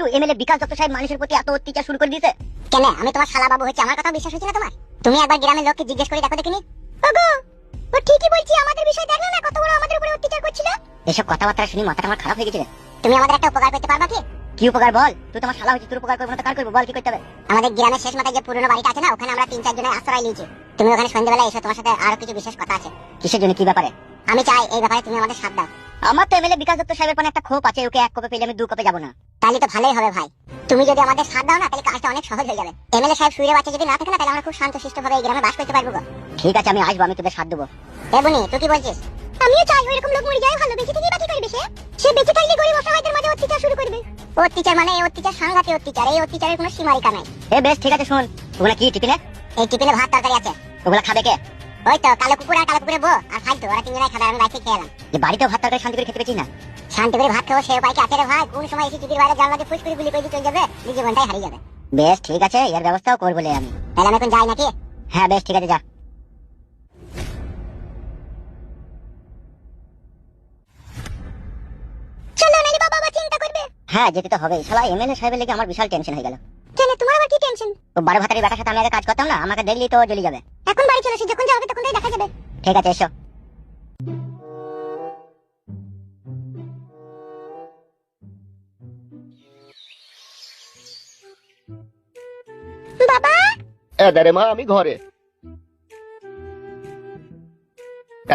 একটু এমএলএ বিকাশ দত্ত সাহেব মানুষের প্রতি এত অত্যাচার শুরু করে দিয়েছে? কেন? আমি তোমার শালা বাবু হচ্ছে আমার কথা বিশ্বাস হচ্ছে না তোমার? তুমি একবার গ্রামের লোককে জিজ্ঞেস করে দেখো দেখিনি? ওগো ও ঠিকই বলছি আমাদের বিষয় দেখল না কত বড় আমাদের উপরে অত্যাচার করছিল। এসব কথাবার্তা শুনি মাথাটা আমার খারাপ হয়ে গেছে তুমি আমাদের একটা উপকার করতে পারবা কি? কি উপকার বল? তুই তোমার শালা হচ্ছে তোর উপকার করব না তো কার করব? বল কি করতে হবে? আমাদের গ্রামের শেষ মাথায় যে পুরনো বাড়িটা আছে না ওখানে আমরা তিন চার জনের আশ্রয় নিয়েছি। তুমি ওখানে সন্ধ্যেবেলা এসো তোমার সাথে আরও কিছু বিশেষ কথা আছে। কিসের জন্য? কি ব্যাপারে? আমি চাই এই ব্যাপারে তুমি আমাদের সাথ দাও। আমার তো এমএলএ বিকাশ দত্ত সাহেবের পানে একটা ক্ষোভ আছে ওকে এক কপে পেলে আমি দু কপে যাব না। তাহলে তো ভালোই হবে ভাই। তুমি যদি আমাদের সাথ দাও না তাহলে কাজটা অনেক সহজ হয়ে যাবে। এমএলএ সাহেব শুয়ে বাচ্চা যদি না থাকে না তাহলে আমরা খুব শান্ত শিষ্ট ভাবে এই গ্রামে বাস করতে পারব ঠিক আছে আমি আসব আমি তোদের সাথ দেবো। এ বুনি তুই কি বলছিস? আমিও চাই ওইরকম লোক মরে যায় ভালো বেঁচে থেকে বাকি করবে সে সে বেঁচে থাকলে গরিব অসহায়দের মাঝে অত্যাচার শুরু করবে। অত্যাচার মানে এই অত্যাচার সাংঘাতিক অত্যাচার। এই অত্যাচারের কোনো সীমারেখা নাই। এ বেশ ঠিক আছে শুন। ওগুলা কি টিফিনে? এই টিফিনে ভাত তরকারি আছে। ওগুলা খাবে কে? ওই তো কালো কুকুর আর কালো কুকুরের বউ। আর ফালতু ওরা তিনজনাই খাবে আমি বাইরে থেকে খেয়ে এলাম। যে বাড়িতেও ভাত তরকারি শান্তি করে খেতে পেয়েছি না? শান্তি করে ভাত খাব সে উপায় কি আছে রে ভাই। কোন সময় এসে টিভির বাইরে জানলাতে ফুস করে গুলি করে চলে যাবে জীবনটাই হারিয়ে যাবে। বেশ ঠিক আছে এর ব্যবস্থাও করব আমি। তাহলে আমি এখন যাই নাকি? হ্যাঁ বেশ ঠিক আছে যা। হ্যাঁ যেতে তো হবেই। শালা এমএলএ সাহেবের লেগে আমার বিশাল টেনশন হয়ে গেল। কেন তোমার আবার কি টেনশন তো বারো ভাতারি বেটার সাথে আমি আগে কাজ করতাম না আমাকে দেখলি তো জ্বলি যাবে। এখন বাড়ি চলে এসে যখন যাবে তখন তাই দেখা যাবে। ঠিক আছে এসো। বাবা! এদারে মা আমি ঘরে।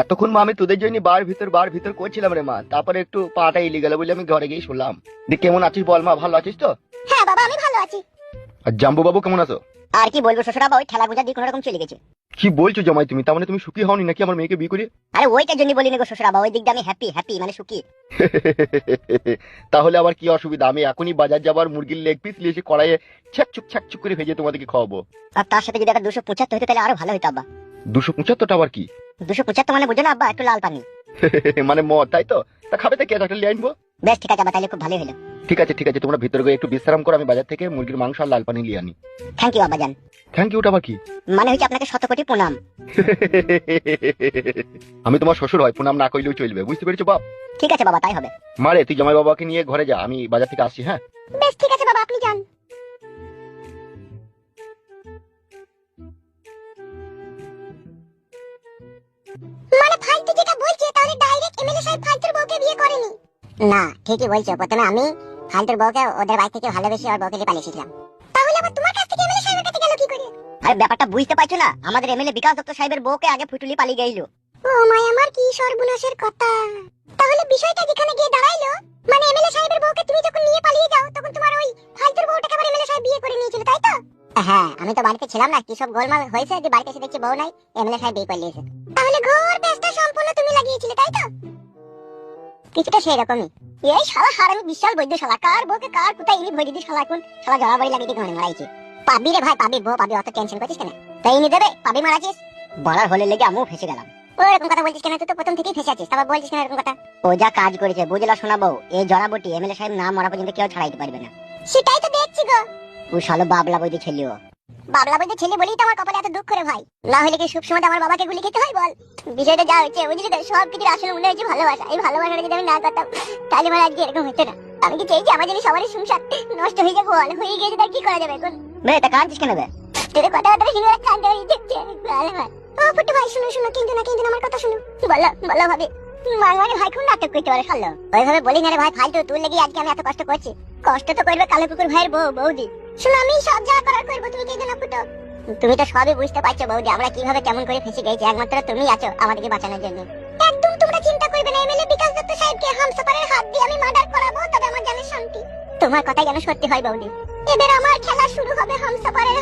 এতক্ষণ মা আমি তোদের জন্য বার ভিতর বার ভিতর করছিলাম রে মা। তারপরে একটু পাটা ইলি গেল বলে আমি ঘরে গিয়ে শুনলাম। কেমন আছিস বল মা ভালো আছিস তো? হ্যাঁ বাবা আমি ভালো আছি। আর জাম্বু বাবু কেমন আছো? আর কি বলব শ্বশুরাবা ওই ঠেলা গুজা দিয়ে কোনো রকম চলে গেছে। কি বলছো জামাই তুমি? তার মানে তুমি সুখী হওনি নাকি আমার মেয়েকে বিয়ে করে? আরে ওইটার জন্য বলিনি গো শ্বশুরাবা ওই দিকটা আমি হ্যাপি হ্যাপি মানে সুখী। তাহলে আবার কি অসুবিধা? আমি এখনই বাজার যাবার মুরগির লেগ পিস নিয়ে এসে কড়াইয়ে ছ্যাকচুক ছ্যাকচুক করে ভেজে তোমাদেরকে খাওয়াবো। আর তার সাথে যদি একটা দুশো পঁচাত্তর হতো তাহলে আরও ভালো হতো আব্বা। দুশো পঁচাত্তরটা আবার কি? দুশো পঁচাত্তর মানে বুঝো না আব্বা একটু লাল পানি। মানে মদ তাই তো? তা খাবে তো কে? একটা লিয়ে আনব বেশ ঠিক আছে আব্বা তাহলে খুব ভালোই হলো। ঠিক আছে ঠিক আছে তোমরা ভিতরে গিয়ে একটু বিশ্রাম করো আমি বাজার থেকে মুরগির মাংস আর লাল পানি নিয়ে আনি। থ্যাংক ইউ আব্বা জান থ্যাংক ইউটা আবার কি? মানে হচ্ছে আপনাকে শত কোটি প্রণাম। আমি তোমার শ্বশুর হয় প্রণাম না করলেও চলবে বুঝতে পেরেছ বাপ? ঠিক আছে বাবা তাই হবে। মারে তুই জামাই বাবাকে নিয়ে ঘরে যা আমি বাজার থেকে আসছি হ্যাঁ? বেশ ঠিক আছে বাবা আপনি যান। মানে ফালতু যেটা বলছে তাহলে ডাইরেক্ট এমএলএ সাহেব ফালতুর বউকে বিয়ে করেনি। না ঠিকই বলছো প্রথমে আমি ফালতুর বউকে ওদের বাড়ি থেকে ভালোবেসে ওর বউকে নিয়ে পালিয়েছিলাম তাহলে আবার তোমার কাছ থেকে এমএলএ সাহেবের কাছে গেল কি করে? আরে ব্যাপারটা বুঝতে পারছ না? আমাদের এমএলএ বিকাশ দত্ত সাহেবের বউকে আগে ফুটুলি পালিয়ে গেইল। ও মাই আমার কি সর্বনাশের কথা। তাহলে বিষয়টা যেখানে গিয়ে দাঁড়াইলো মানে এমএলএ সাহেবের বউকে তুমি যখন নিয়ে পালিয়ে যাও তখন তোমার ওই ফালতুর বউটাকে আবার এমএলএ সাহেব বিয়ে করে নিয়েছিল তাই তো? হ্যাঁ আমি তো বাড়িতে ছিলাম না কি সব গোলমাল হয়েছে যে বাড়িতে এসে দেখছি বউ নাই এমএলএ সাহেব বিয়ে করে নিয়েছে। তাহলে ঘোর পেস্টটা সম্পূর্ণ তুমি লাগিয়েছিলে তাই তো? কিছুটা সেই রকমই। এই শালা হারামি বিশাল বৈদ্য শালা কার বউকে কার কোথায় ইনি ভরে দিদি শালা কোন শালা জবা বাড়ি লাগিয়ে ঘরে মারাইছে। পাবি রে ভাই পাবি বউ পাবি অত টেনশন করছিস কেন? তাই ইনি দেবে পাবি মারাছিস? বলার হলে লেগে আমিও ফেসে গেলাম। ও এরকম কথা বলছিস কেন? তুই তো প্রথম থেকেই ফেসে আছিস তারপর বলছিস কেন এরকম কথা? ও যা কাজ করেছে বুঝলা শোনাবো এই জড়াবটি এমএলএ সাহেব না মরা পর্যন্ত কেউ ছাড়াইতে পারবে না। সেটাই তো দেখছি গো। ও শালো বাবলা বইতে ছেলিও বাবলা বইতে ছেলে বলেই তো আমার কপালে এত দুঃখ রে ভাই। না হলে কি সবসময় আমার বাবাকে গুলি খেতে হয় বল? বিষয়টা যা হচ্ছে বুঝলি তো? সব কিছুর আসলে মনে হচ্ছে ভালোবাসা। এই ভালোবাসাটা যদি আমি না করতাম তাহলে আমার আজকে এরকম হতো না। আমি কি চাইছি আমার সবারই সংসার নষ্ট হয়ে যাবে বল? হয়ে গিয়েছে তার কি করা যাবে এখন? বে এটা কাঁদছিস কেন বে? তোর শুনে কান্দে হয়ে যাচ্ছে ভালো ভাই ও ফুটু ভাই শুনো শুনো কিন্তু না কিন্তু আমার কথা শুনো। বলো বলো ভাবি। ভাই খুব নাটক করতে পারে ওইভাবে বলি না রে ভাই ফালতু তুই লেগে আজকে আমি এত কষ্ট করছি। কষ্ট তো করবে কালো কুকুর ভাইয়ের বউ বৌদি। শুনো আমি সব করব তুমি না ফুটো তুমি তো সবই বুঝতে পারছ, বৌদি। আমরা কীভাবে কেমন করে ফেঁসে গেছি? একমাত্র তুমি আছো আমাদেরকে বাঁচানোর জন্য। একদম তোমরা চিন্তা করবে না, এমএলএ বিকাশ দত্ত সাহেবকে হামসাপারের হাত দিয়ে আমি মার্ডার করাবো, তবে আমার জানে শান্তি। তোমার কথা যেন সত্যি হয়, বৌদি। এবার আমার খেলা শুরু হবে হামসাপারের